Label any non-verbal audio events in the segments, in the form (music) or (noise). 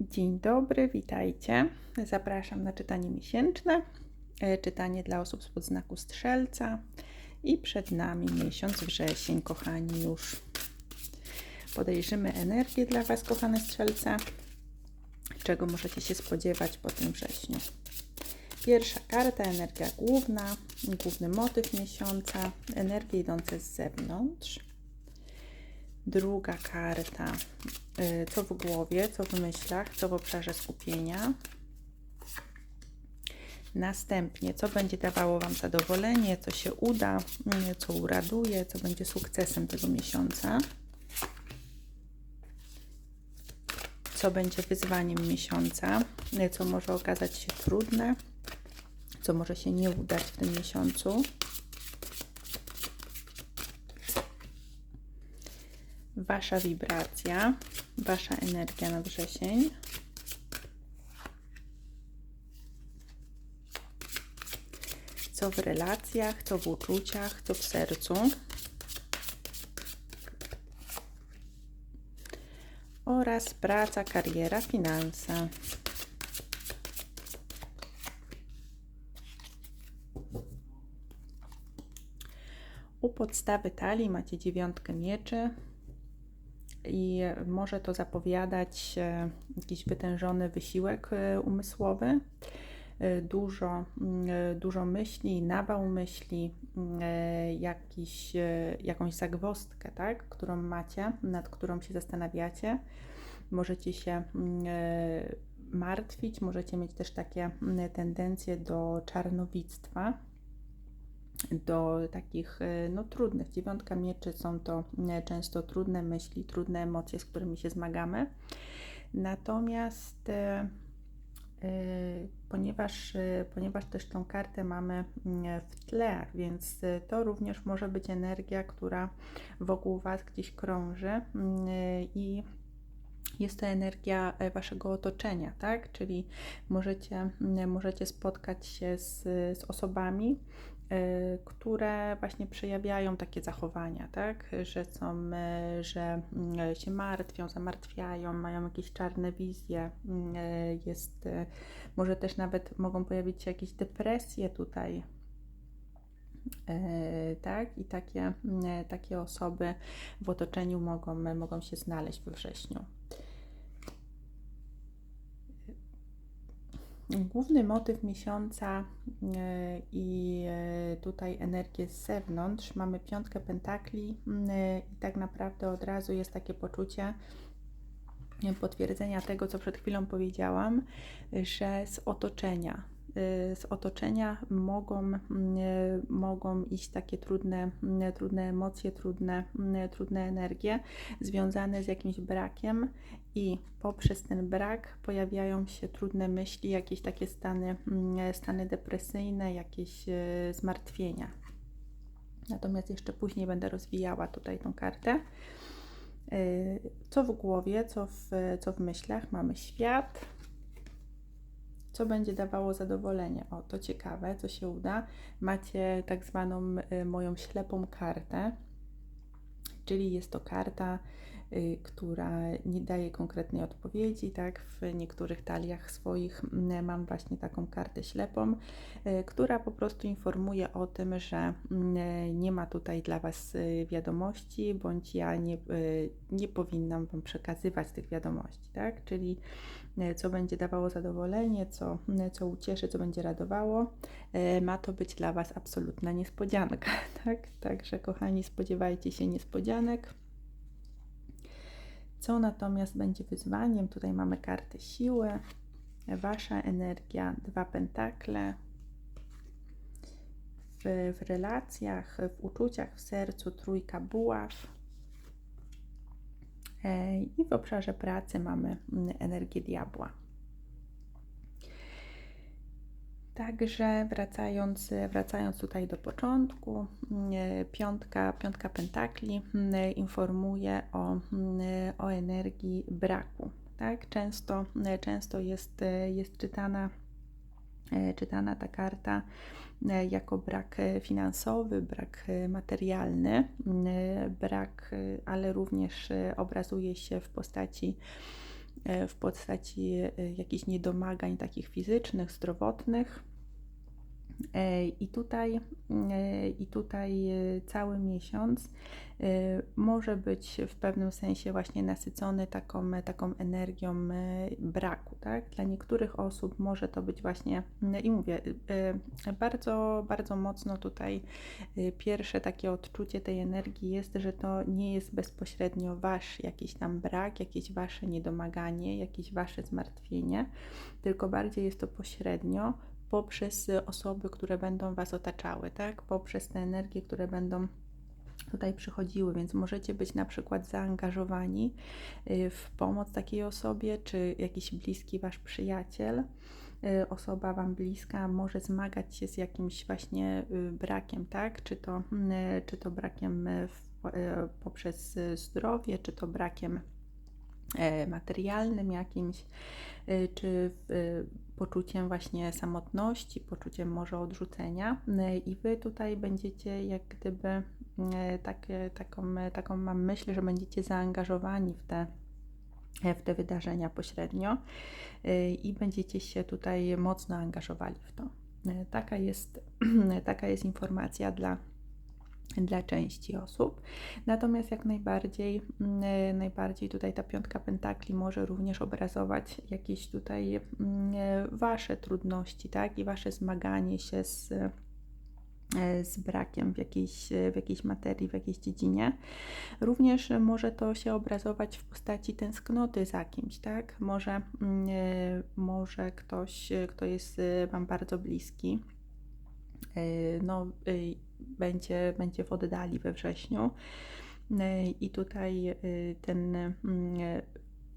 Dzień dobry, witajcie. Zapraszam na czytanie miesięczne, e, czytanie dla osób spod znaku strzelca i przed nami miesiąc wrzesień, kochani, już podejrzymy energię dla Was, kochane strzelce, czego możecie się spodziewać po tym wrześniu. Pierwsza karta, energia główna, główny motyw miesiąca, energie idące z zewnątrz. Druga karta, y, co w głowie, co w myślach, co w obszarze skupienia. Następnie, co będzie dawało Wam zadowolenie, co się uda, y, co uraduje, co będzie sukcesem tego miesiąca. Co będzie wyzwaniem miesiąca, y, co może okazać się trudne, co może się nie udać w tym miesiącu. Wasza wibracja, Wasza energia na wrzesień. Co w relacjach, co w uczuciach, co w sercu. Oraz praca, kariera, finanse. U podstawy talii macie dziewiątkę mieczy, i może to zapowiadać e, jakiś wytężony wysiłek e, umysłowy, e, dużo, dużo myśli, nawał myśli, jakiś, jakąś zagwostkę, tak, którą macie, nad którą się zastanawiacie. Możecie się martwić, możecie mieć też takie tendencje do czarnowictwa do takich e, no, trudnych. Dziewiątka mieczy są to e, często trudne myśli, trudne emocje, z którymi się zmagamy. Natomiast e, ponieważ, ponieważ też tą kartę mamy mm, w tle, więc to również może być energia, która wokół Was gdzieś krąży mm, i jest to energia waszego otoczenia, tak? Czyli możecie, mm, możecie spotkać się z, z osobami, które właśnie przejawiają takie zachowania, tak? Że są, y, że y, się martwią, zamartwiają, mają jakieś czarne wizje, jest, może też nawet mogą pojawić się jakieś depresje tutaj, tak? I takie, takie osoby w otoczeniu mogą, mogą się znaleźć we wrześniu. Główny motyw miesiąca e, i e, tutaj energię z zewnątrz. Mamy piątkę pentakli e, i tak naprawdę od razu jest takie poczucie potwierdzenia tego, co przed chwilą powiedziałam, że z otoczenia, z otoczenia mogą, y, mogą iść takie trudne, y, trudne emocje, trudne, trudne energie związane z jakimś brakiem i poprzez ten brak pojawiają się trudne myśli, jakieś takie stany, stany depresyjne, jakieś zmartwienia. Natomiast jeszcze później będę rozwijała tutaj tą kartę. Co w głowie, co w, co w myślach? Mamy świat, co będzie dawało zadowolenie. O, to ciekawe, co się uda. Macie tak zwaną y, moją ślepą kartę, czyli jest to karta, która nie daje konkretnej odpowiedzi, tak? W niektórych taliach swoich mm, mam właśnie taką kartę ślepą, y, która po prostu informuje o tym, że mm, nie ma tutaj dla Was wiadomości, bądź ja nie, nie powinnam Wam przekazywać tych wiadomości, tak? Czyli co będzie dawało zadowolenie, co, co ucieszy, co będzie radowało. Ma to być dla Was absolutna niespodzianka. (laughs) Tak? Także, kochani, spodziewajcie się niespodzianek. Co natomiast będzie wyzwaniem? Tutaj mamy kartę siły, Wasza energia, dwa pentakle. W, w relacjach, w uczuciach, w sercu trójka buław E, I w obszarze pracy mamy mm, energię diabła. Także wracając, wracając tutaj do początku, mm, piątka, piątka pentakli mm, informuje o, o energii braku. Tak? Często, często jest, jest czytana, e, czytana ta karta E, jako brak finansowy, brak materialny, brak, ale również obrazuje się w postaci w postaci e, jakichś niedomagań takich fizycznych, zdrowotnych. E, I tutaj, e, I tutaj e, cały miesiąc może być w pewnym sensie właśnie nasycony taką, taką energią braku. Tak? Dla niektórych osób może to być właśnie, i mówię, bardzo, bardzo mocno tutaj pierwsze takie odczucie tej energii jest, że to nie jest bezpośrednio wasz jakiś tam brak, jakieś wasze niedomaganie, jakieś wasze zmartwienie, tylko bardziej jest to pośrednio poprzez osoby, które będą Was otaczały, tak? Poprzez te energie, które będą tutaj przychodziły, więc możecie być na przykład zaangażowani y, w pomoc takiej osobie, czy jakiś bliski Wasz przyjaciel, y, osoba Wam bliska może zmagać się z jakimś właśnie y, brakiem, tak? Czy to, czy to brakiem w, poprzez zdrowie, czy to brakiem materialnym jakimś, czy poczuciem właśnie samotności, poczuciem może odrzucenia y, i Wy tutaj będziecie jak gdyby takie, taką, taką mam myśl, że będziecie zaangażowani w te, w te wydarzenia pośrednio i będziecie się tutaj mocno angażowali w to. Taka jest, (clears throat) taka jest informacja dla dla części osób. Natomiast jak najbardziej, mm, e, najbardziej tutaj ta piątka pentakli może również obrazować jakieś tutaj mm, e, wasze trudności, tak? I wasze zmaganie się z e, z brakiem w jakiejś, w jakiejś materii, w jakiejś dziedzinie. Również może to się obrazować w postaci tęsknoty za kimś, tak? Może, mm, może ktoś, kto jest Wam bardzo bliski, no, będzie, będzie w oddali we wrześniu. I tutaj y, ten mm,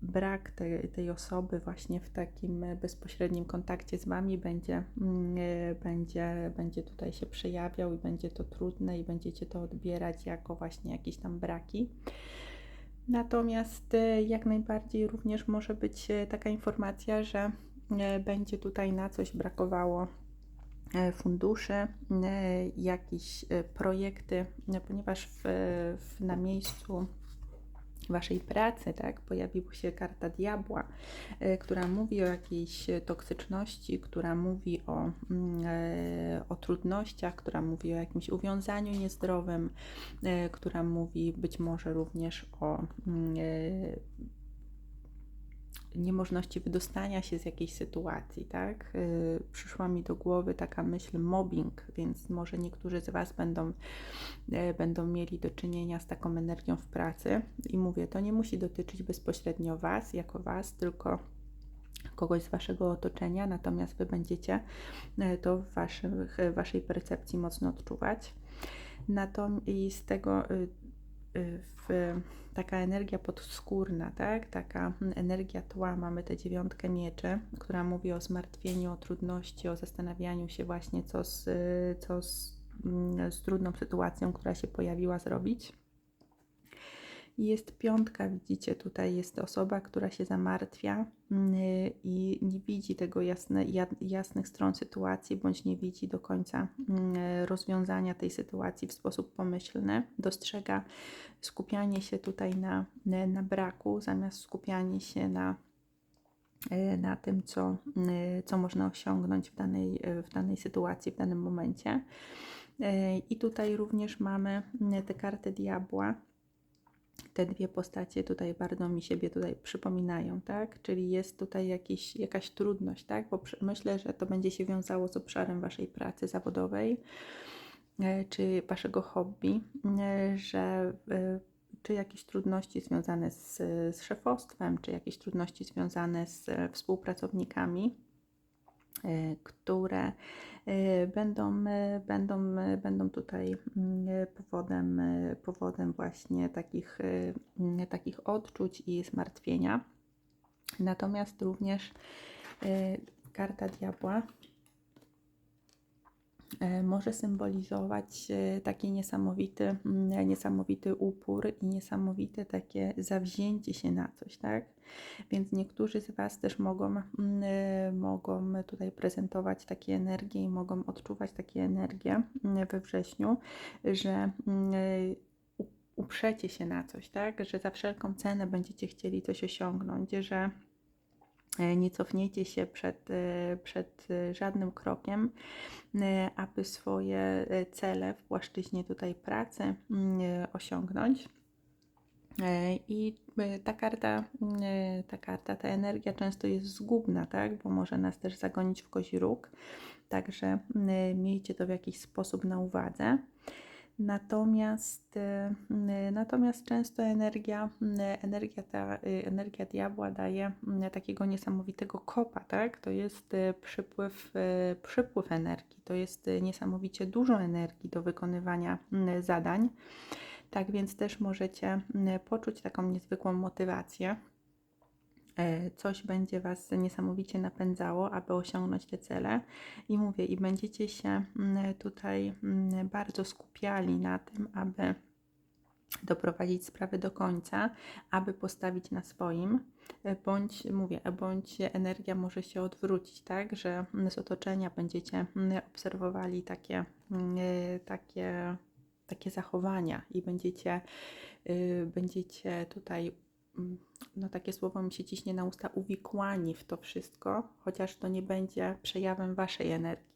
brak tej, osoby właśnie w takim bezpośrednim kontakcie z Wami będzie, mm, będzie, będzie tutaj się przejawiał i będzie to trudne i będziecie to odbierać jako właśnie jakieś tam braki. Natomiast jak najbardziej również może być taka informacja, że będzie tutaj na coś brakowało E, fundusze, e, jakieś e, projekty, ponieważ w, w, na miejscu Waszej pracy, tak, pojawiła się karta diabła, która mówi o jakiejś toksyczności, która mówi o, mm, o trudnościach, która mówi o jakimś uwiązaniu niezdrowym, która mówi być może również o mm, niemożności wydostania się z jakiejś sytuacji, tak? Yy, przyszła mi do głowy taka myśl mobbing, więc może niektórzy z Was będą, yy, będą mieli do czynienia z taką energią w pracy. I mówię, to nie musi dotyczyć bezpośrednio Was, jako Was, tylko kogoś z Waszego otoczenia, natomiast Wy będziecie yy, to w waszych, Waszej percepcji mocno odczuwać. Natomiast z tego w taka energia podskórna, tak? taka energia tła, mamy tę dziewiątkę mieczy, która mówi o zmartwieniu, o trudności, o zastanawianiu się właśnie, co z, co z, z trudną sytuacją, która się pojawiła, zrobić. Jest piątka, widzicie, tutaj jest osoba, która się zamartwia mm, i nie widzi tego jasne, jasnych stron sytuacji, bądź nie widzi do końca mm, rozwiązania tej sytuacji w sposób pomyślny. Dostrzega skupianie się tutaj na, na braku, zamiast skupianie się na e, na tym, co, e, co można osiągnąć w danej, w danej sytuacji, w danym momencie. E, I tutaj również mamy tę kartę diabła, te dwie postacie tutaj bardzo mi siebie tutaj przypominają, tak? Czyli jest tutaj jakiś, jakaś trudność, tak? Bo myślę, że to będzie się wiązało z obszarem Waszej pracy zawodowej e, czy Waszego hobby, e, że e, czy jakieś trudności związane z, z szefostwem, czy jakieś trudności związane z współpracownikami, które będą, y, będą, y, będą tutaj powodem, powodem właśnie takich, takich odczuć i zmartwienia. Natomiast również karta diabła może symbolizować e, taki niesamowity, mm, niesamowity upór i niesamowite takie zawzięcie się na coś, tak? Więc niektórzy z Was też mogą, mm, e, mogą tutaj prezentować takie energie i mogą odczuwać takie energie mm, we wrześniu, że uprzecie się na coś, tak? Że za wszelką cenę będziecie chcieli coś osiągnąć, że E, Nie cofniecie się przed, e, przed e, żadnym krokiem, e, aby swoje e, cele w płaszczyźnie tutaj pracy mm, e, osiągnąć. E, I e, ta karta, e, ta karta, ta energia często jest zgubna, tak? bo może nas też zagonić w kozi róg. Także mm, miejcie to w jakiś sposób na uwadze. Natomiast, mm, natomiast często energia, mm, energia, ta, y, energia diabła daje takiego niesamowitego kopa, tak? To jest przypływ, przypływ energii, to jest niesamowicie dużo energii do wykonywania zadań. Tak więc też możecie poczuć taką niezwykłą motywację. E, Coś będzie Was niesamowicie napędzało, aby osiągnąć te cele, i mówię, i będziecie się mm, tutaj mm, bardzo skupiali na tym, aby doprowadzić sprawę do końca, aby postawić na swoim, e, bądź mówię, bądź energia może się odwrócić, tak, że mm, z otoczenia będziecie obserwowali takie, e, takie, takie zachowania i będziecie, y, będziecie tutaj no takie słowo mi się ciśnie na usta, uwikłani w to wszystko, chociaż to nie będzie przejawem waszej energii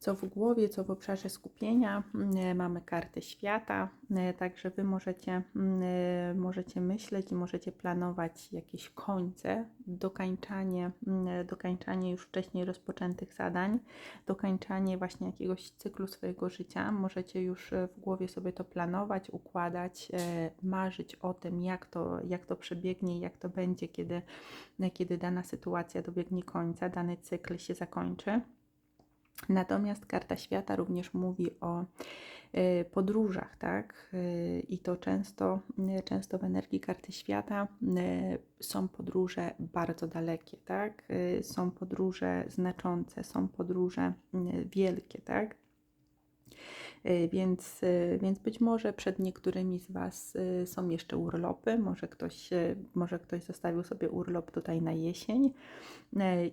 co w głowie, co w obszarze skupienia. Mm, Mamy kartę świata, mm, także Wy możecie, mm, możecie myśleć i możecie planować jakieś końce, dokańczanie, dokańczanie już wcześniej rozpoczętych zadań, dokańczanie właśnie jakiegoś cyklu swojego życia. Możecie już e, w głowie sobie to planować, układać, e, marzyć o tym, jak to, jak to przebiegnie jak to będzie, kiedy, kiedy dana sytuacja dobiegnie końca, dany cykl się zakończy. Natomiast karta świata również mówi o y, podróżach, tak? Y, I to często, y, często w energii karty świata są podróże bardzo dalekie, tak? Są podróże znaczące, są podróże wielkie, tak? Y, Więc, y, więc być może przed niektórymi z Was y, są jeszcze urlopy, może ktoś, może ktoś zostawił sobie urlop tutaj na jesień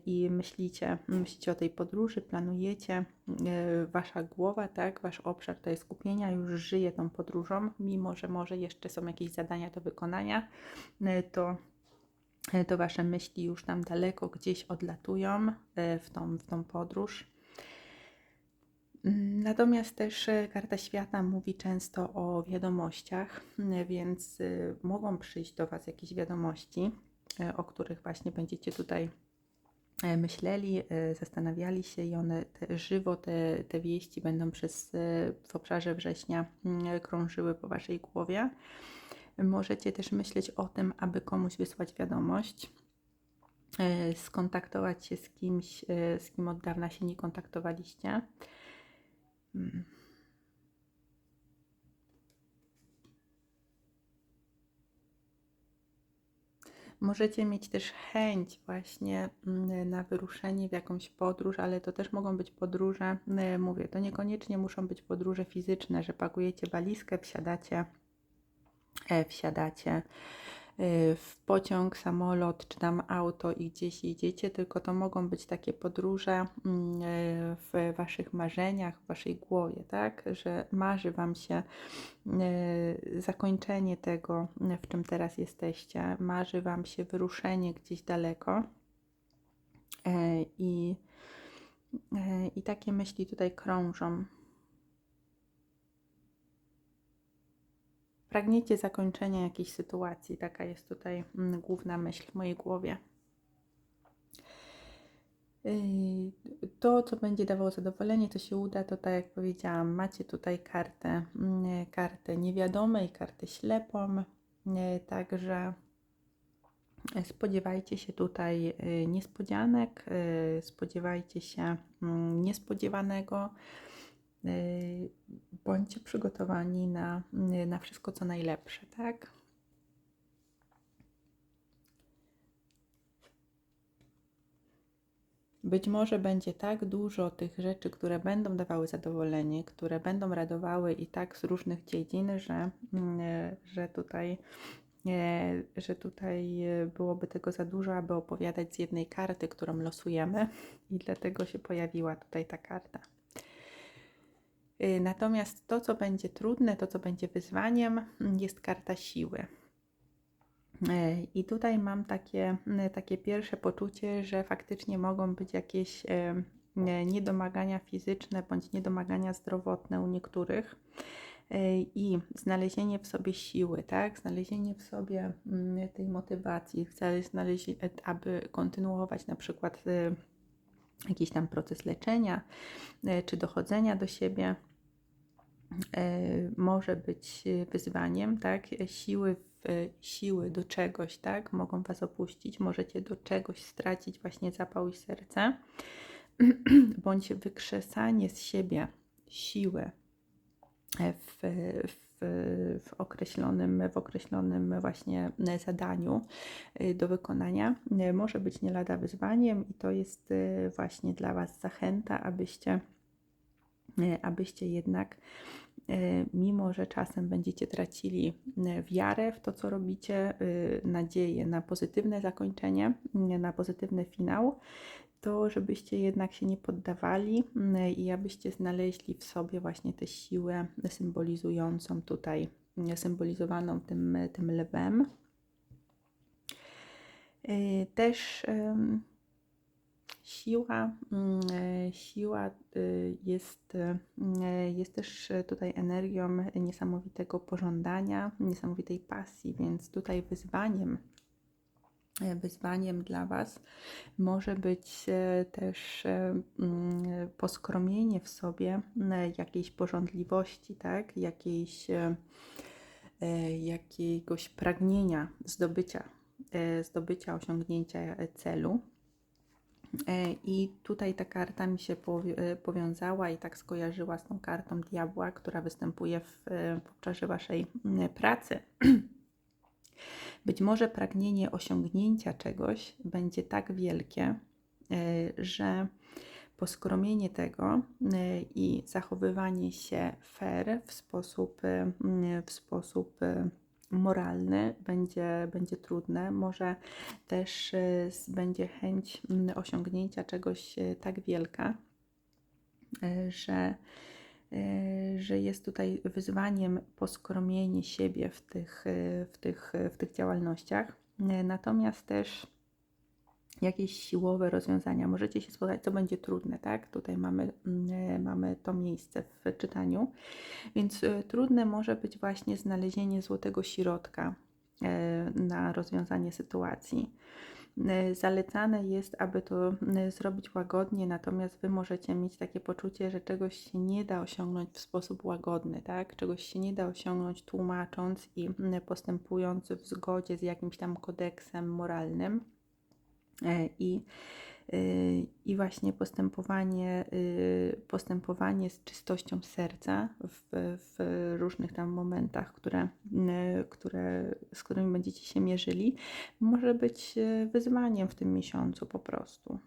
i myślicie, myślicie o tej podróży, planujecie, Wasza głowa, tak, Wasz obszar tutaj skupienia już żyje tą podróżą, mimo że może jeszcze są jakieś zadania do wykonania, to to Wasze myśli już tam daleko gdzieś odlatują w tą, w tą podróż. Natomiast też e, karta świata mówi często o wiadomościach, więc y, mogą przyjść do Was jakieś wiadomości, e, o których właśnie będziecie tutaj e, myśleli, zastanawiali się i one te, żywo, te, te wieści będą przez w obszarze września krążyły po Waszej głowie. Możecie też myśleć o tym, aby komuś wysłać wiadomość, skontaktować się z kimś, z kim od dawna się nie kontaktowaliście. Mm. Możecie mieć też chęć właśnie mm, na wyruszenie w jakąś podróż, ale to też mogą być podróże, y, mówię, to niekoniecznie muszą być podróże fizyczne, że pakujecie walizkę, wsiadacie, e, wsiadacie w pociąg, samolot czy tam auto i gdzieś idziecie, tylko to mogą być takie podróże mm, y, w Waszych marzeniach, w Waszej głowie, tak? Że marzy Wam się y, zakończenie tego, w czym teraz jesteście, marzy Wam się wyruszenie gdzieś daleko i, i takie myśli tutaj krążą. Pragniecie zakończenia jakiejś sytuacji, taka jest tutaj mm, główna myśl w mojej głowie. Yy, To, co będzie dawało zadowolenie, to się uda, to tak jak powiedziałam, macie tutaj kartę, mm, kartę niewiadome i kartę ślepą, yy, także spodziewajcie się tutaj yy, niespodzianek, yy, spodziewajcie się mm, niespodziewanego, yy, bądźcie przygotowani na, yy, na wszystko, co najlepsze, tak? Być może będzie tak dużo tych rzeczy, które będą dawały zadowolenie, które będą radowały i tak z różnych dziedzin, że, mm, e, że tutaj e, że tutaj e, byłoby tego za dużo, aby opowiadać z jednej karty, którą losujemy, i dlatego się pojawiła tutaj ta karta. Y, Natomiast to, co będzie trudne, to, co będzie wyzwaniem, mm, jest karta siły. E, I tutaj mam takie, takie pierwsze poczucie, że faktycznie mogą być jakieś e, niedomagania fizyczne bądź niedomagania zdrowotne u niektórych e, i znalezienie w sobie siły, tak? Znalezienie w sobie mm, tej motywacji, znaleźć, aby kontynuować na przykład jakiś tam proces leczenia czy dochodzenia do siebie może być wyzwaniem, tak? Siły siły do czegoś, tak? Mogą Was opuścić, możecie do czegoś stracić właśnie zapał i serce, (clears throat) bądź wykrzesanie z siebie siły w, w, w, określonym, w określonym właśnie zadaniu do wykonania może być nie lada wyzwaniem i to jest właśnie dla Was zachęta, abyście, abyście jednak E, mimo że czasem będziecie tracili e, wiarę w to, co robicie, e, nadzieję na pozytywne zakończenie, na pozytywny finał, to żebyście jednak się nie poddawali i abyście znaleźli w sobie właśnie tę siłę symbolizującą tutaj, symbolizowaną tym, tym lwem. Też Siła, mm, e, siła y, jest, y, jest też tutaj energią niesamowitego pożądania, niesamowitej pasji, więc tutaj wyzwaniem, e, wyzwaniem dla Was może być e, też mm, poskromienie w sobie jakiejś pożądliwości, tak? jakiejś, jakiegoś pragnienia zdobycia, zdobycia, osiągnięcia celu. E, I tutaj ta karta mi się e, powiązała i tak skojarzyła z tą kartą diabła, która występuje w, e, w obszarze Waszej pracy. (clears throat) Być może pragnienie osiągnięcia czegoś będzie tak wielkie, że poskromienie tego i zachowywanie się fair w sposób, w sposób moralny będzie, będzie trudne. Może też y, będzie chęć mm, osiągnięcia czegoś y, tak wielka, y, że, że jest tutaj wyzwaniem poskromienie siebie w tych, w tych, w tych działalnościach. Natomiast też jakieś siłowe rozwiązania. Możecie się spotkać, co będzie trudne, tak? Tutaj mamy, mm, mamy to miejsce w czytaniu. Więc e, trudne może być właśnie znalezienie złotego środka e, na rozwiązanie sytuacji. E, zalecane jest, aby to zrobić łagodnie, natomiast Wy możecie mieć takie poczucie, że czegoś się nie da osiągnąć w sposób łagodny, tak? Czegoś się nie da osiągnąć tłumacząc i postępując w zgodzie z jakimś tam kodeksem moralnym E, I, y, i właśnie postępowanie, y, postępowanie z czystością serca w, w różnych tam momentach, które, y, które, z którymi będziecie się mierzyli, może być wyzwaniem w tym miesiącu po prostu.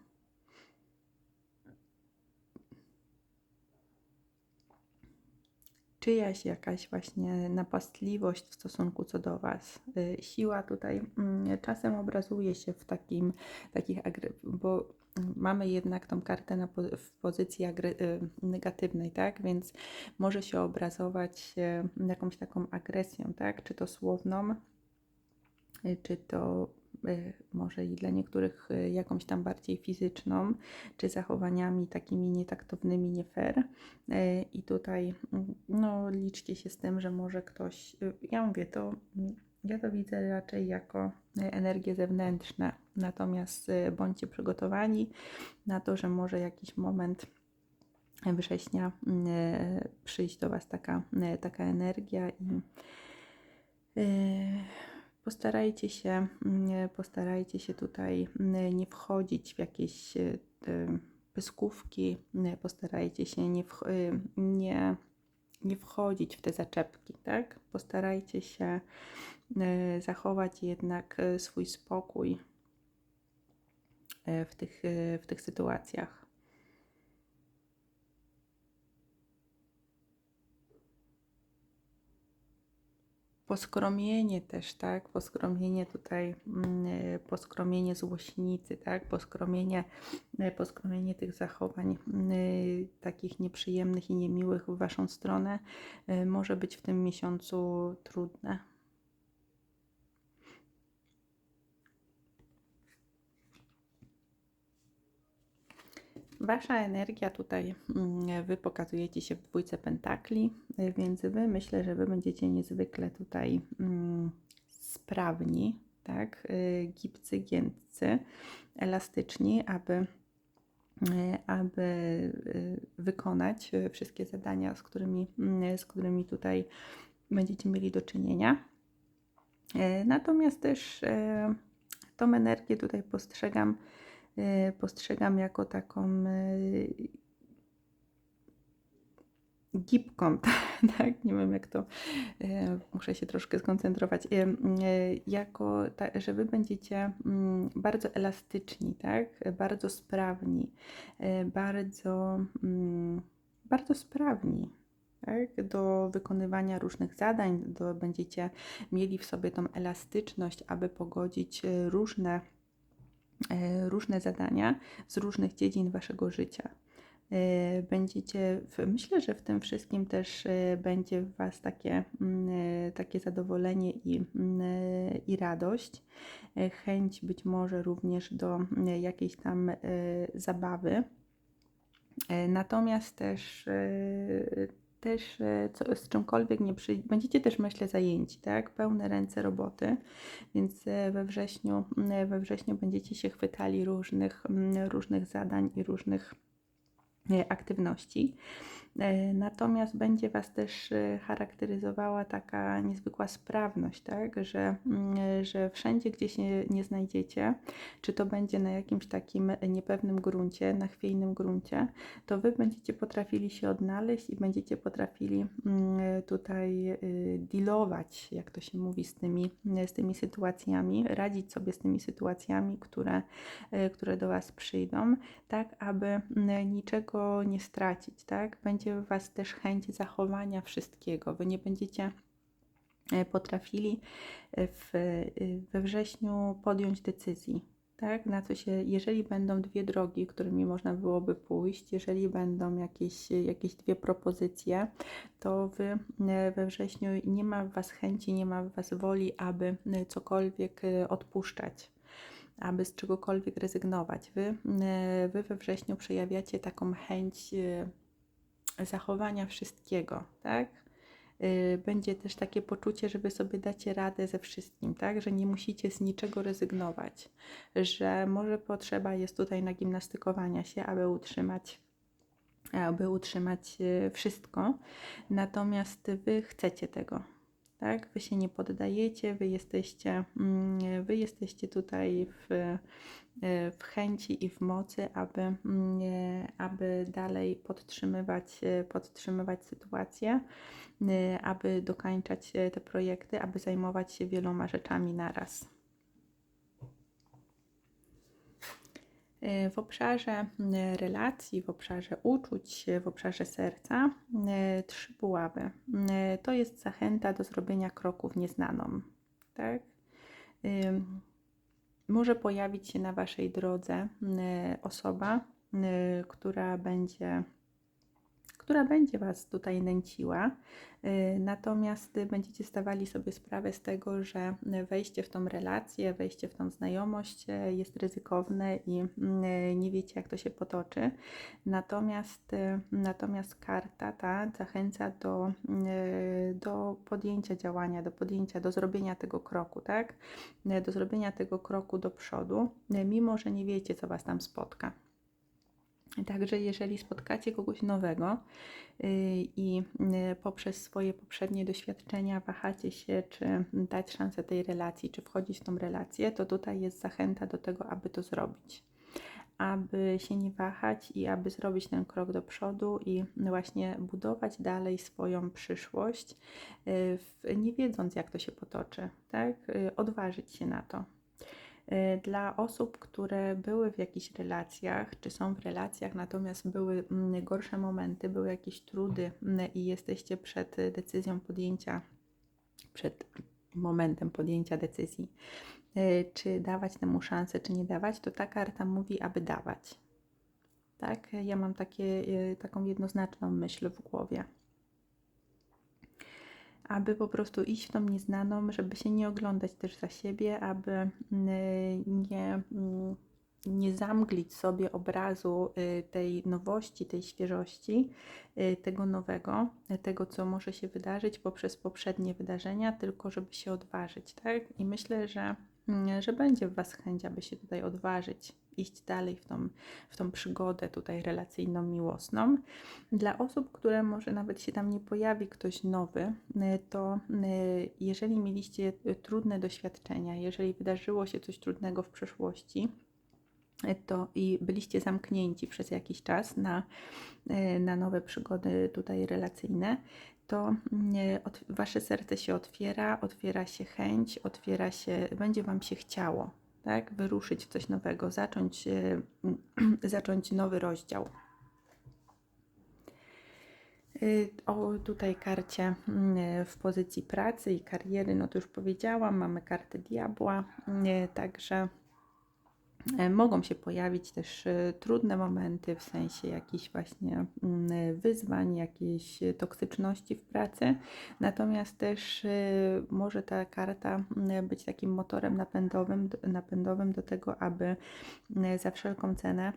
Czyjaś jakaś właśnie napastliwość w stosunku co do Was. Y, siła tutaj mm, czasem obrazuje się w takim, takich, bo mamy jednak tą kartę na, w pozycji y, negatywnej, tak? Więc może się obrazować jakąś taką agresją, tak? Czy to słowną, y, czy to Y, może i dla niektórych y, jakąś tam bardziej fizyczną, czy zachowaniami takimi nietaktownymi, nie fair. Y, I tutaj mm, no, liczcie się z tym, że może ktoś, ja mówię to, mm, ja to widzę raczej jako energie zewnętrzne, natomiast bądźcie przygotowani na to, że może jakiś moment września przyjść do Was taka, taka energia i postarajcie się, mm, postarajcie się tutaj mm, nie wchodzić w jakieś e, pyskówki, mm, postarajcie się nie, w, e, nie, nie wchodzić w te zaczepki, tak? Postarajcie się e, zachować jednak swój spokój w tych, w tych sytuacjach. Poskromienie też, tak? Poskromienie tutaj, mm, e, poskromienie złośnicy, tak? Poskromienie, e, poskromienie tych zachowań e, takich nieprzyjemnych i niemiłych w Waszą stronę może być w tym miesiącu trudne. Wasza energia tutaj, mm, Wy pokazujecie się w dwójce pentakli, więc Wy myślę, że Wy będziecie niezwykle tutaj mm, sprawni, tak, y, gibcy, giętcy, elastyczni, aby, y, aby y, wykonać wszystkie zadania, z którymi, mm, z którymi tutaj będziecie mieli do czynienia. Natomiast też tą energię tutaj postrzegam, postrzegam jako taką y, gibką, (laughs) tak? Nie wiem jak to, e, muszę się troszkę skoncentrować. Jako, ta, że wy będziecie mm, bardzo elastyczni, tak? Bardzo sprawni, bardzo, mm, bardzo sprawni. Tak? Do wykonywania różnych zadań, do, będziecie mieli w sobie tą elastyczność, aby pogodzić różne, różne zadania z różnych dziedzin waszego życia. E, będziecie, w, myślę, że w tym wszystkim też e, będzie w Was takie, mm, e, takie zadowolenie i, mm, e, i radość, e, chęć być może również do mm, jakiejś tam e, zabawy. E, Natomiast też, e, też e, co, z czymkolwiek nie przyjdzie, będziecie też myślę zajęci, tak? Pełne ręce roboty, więc e, we wrześniu, mm, we wrześniu będziecie się chwytali różnych, różnych zadań i różnych e, aktywności. E, Natomiast będzie Was też e, charakteryzowała taka niezwykła sprawność, tak? że, mm, że wszędzie, gdzie się nie znajdziecie, czy to będzie na jakimś takim niepewnym gruncie, na chwiejnym gruncie, to Wy będziecie potrafili się odnaleźć i będziecie potrafili mm, tutaj dealować, jak to się mówi, z tymi, z tymi sytuacjami, radzić sobie z tymi sytuacjami, które, które do Was przyjdą, tak aby mm, niczego nie stracić, tak? Będzie w Was też chęć zachowania wszystkiego. Wy nie będziecie e, potrafili e, w, e, we wrześniu podjąć decyzji. Tak, na co się, jeżeli będą dwie drogi, którymi można byłoby pójść, jeżeli będą jakieś, jakieś dwie propozycje, to wy we wrześniu nie ma w Was chęci, nie ma w Was woli, aby cokolwiek odpuszczać aby z czegokolwiek rezygnować. Wy, wy we wrześniu przejawiacie taką chęć zachowania wszystkiego, tak? Y, Będzie też takie poczucie, że sobie dacie radę ze wszystkim, tak? Że nie musicie z niczego rezygnować, że może potrzeba jest tutaj nagimnastykowania się, aby utrzymać aby utrzymać y, wszystko, natomiast wy chcecie tego, tak? Wy się nie poddajecie, wy jesteście, mm, wy jesteście tutaj w, e, w chęci i w mocy, aby, mm, e, aby dalej podtrzymywać, e, podtrzymywać sytuację, aby dokańczać te projekty, aby zajmować się wieloma rzeczami naraz. W obszarze m, relacji, w obszarze uczuć, w obszarze serca, e, trzy buławy. E, To jest zachęta do zrobienia kroku w nieznaną. Tak? Może pojawić się na Waszej drodze osoba, która będzie która będzie Was tutaj nęciła, y, natomiast będziecie zdawali sobie sprawę z tego, że wejście w tą relację, wejście w tą znajomość y, jest ryzykowne i y, nie wiecie, jak to się potoczy. Natomiast, y, natomiast karta ta zachęca do, y, do podjęcia działania, do podjęcia, do zrobienia tego kroku, tak? Do zrobienia tego kroku do przodu, mimo że nie wiecie, co Was tam spotka. Także jeżeli spotkacie kogoś nowego y, i y, poprzez swoje poprzednie doświadczenia wahacie się, czy dać szansę tej relacji, czy wchodzić w tą relację, to tutaj jest zachęta do tego, aby to zrobić. Aby się nie wahać i aby zrobić ten krok do przodu i właśnie budować dalej swoją przyszłość, y, nie wiedząc, jak to się potoczy, tak? Odważyć się na to. Y, Dla osób, które były w jakichś relacjach, czy są w relacjach, natomiast były mm, gorsze momenty, były jakieś trudy mm, i jesteście przed decyzją podjęcia, przed momentem podjęcia decyzji, y, czy dawać temu szansę, czy nie dawać, to ta karta mówi, aby dawać. Tak? Ja mam takie, y, taką jednoznaczną myśl w głowie aby po prostu iść w tą nieznaną, żeby się nie oglądać też za siebie, aby mm, nie, mm, nie zamglić sobie obrazu y, tej nowości, tej świeżości, y, tego nowego, tego, co może się wydarzyć poprzez poprzednie wydarzenia, tylko żeby się odważyć, tak? I myślę, że, mm, że będzie w Was chęć, aby się tutaj odważyć, iść dalej w tą, w tą przygodę tutaj relacyjną, miłosną. Dla osób, które może nawet się tam nie pojawi ktoś nowy, y, to y, jeżeli mieliście y, trudne doświadczenia, jeżeli wydarzyło się coś trudnego w przeszłości, to i byliście zamknięci przez jakiś czas na, na nowe przygody tutaj relacyjne, to wasze serce się otwiera, otwiera się chęć, otwiera się, będzie wam się chciało, tak? Wyruszyć coś nowego, zacząć, e, (clears throat) zacząć nowy rozdział. Y, O tutaj karcie mm, w pozycji pracy i kariery, no to już powiedziałam, mamy kartę diabła, także E, Mogą się pojawić też e, trudne momenty, w sensie jakichś właśnie mm, wyzwań, jakiejś toksyczności w pracy, natomiast też e, może ta karta mm, być takim motorem napędowym, napędowym do tego, aby za wszelką cenę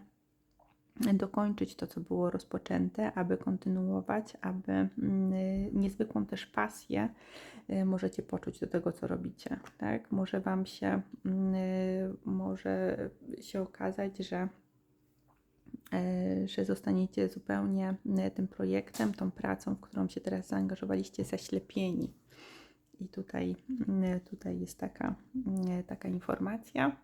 dokończyć to, co było rozpoczęte, aby kontynuować, aby mm, niezwykłą też pasję y, możecie poczuć do tego, co robicie. Tak? Może Wam się, mm, może się okazać, że y, że zostaniecie zupełnie y, tym projektem, tą pracą, w którą się teraz zaangażowaliście, zaślepieni. I tutaj, tutaj jest taka, taka informacja.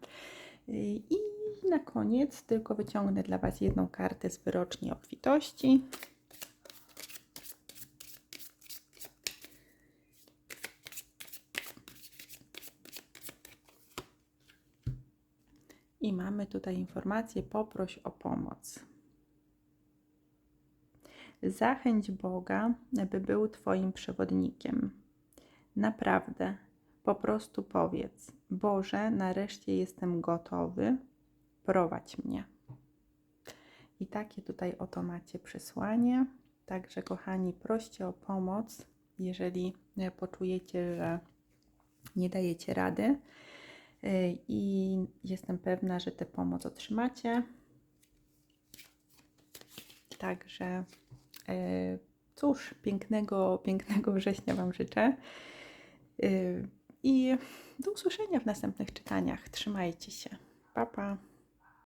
I na koniec tylko wyciągnę dla Was jedną kartę z wyroczni obfitości. I mamy tutaj informację: poproś o pomoc. Zachęć Boga, by był Twoim przewodnikiem. Naprawdę, po prostu powiedz: Boże, nareszcie jestem gotowy, prowadź mnie. I takie tutaj oto macie przesłanie. Także, kochani, proście o pomoc, jeżeli e, poczujecie, że nie dajecie rady. E, I jestem pewna, że tę pomoc otrzymacie. Także, e, cóż, pięknego, pięknego września Wam życzę. I do usłyszenia w następnych czytaniach. Trzymajcie się. Pa, pa.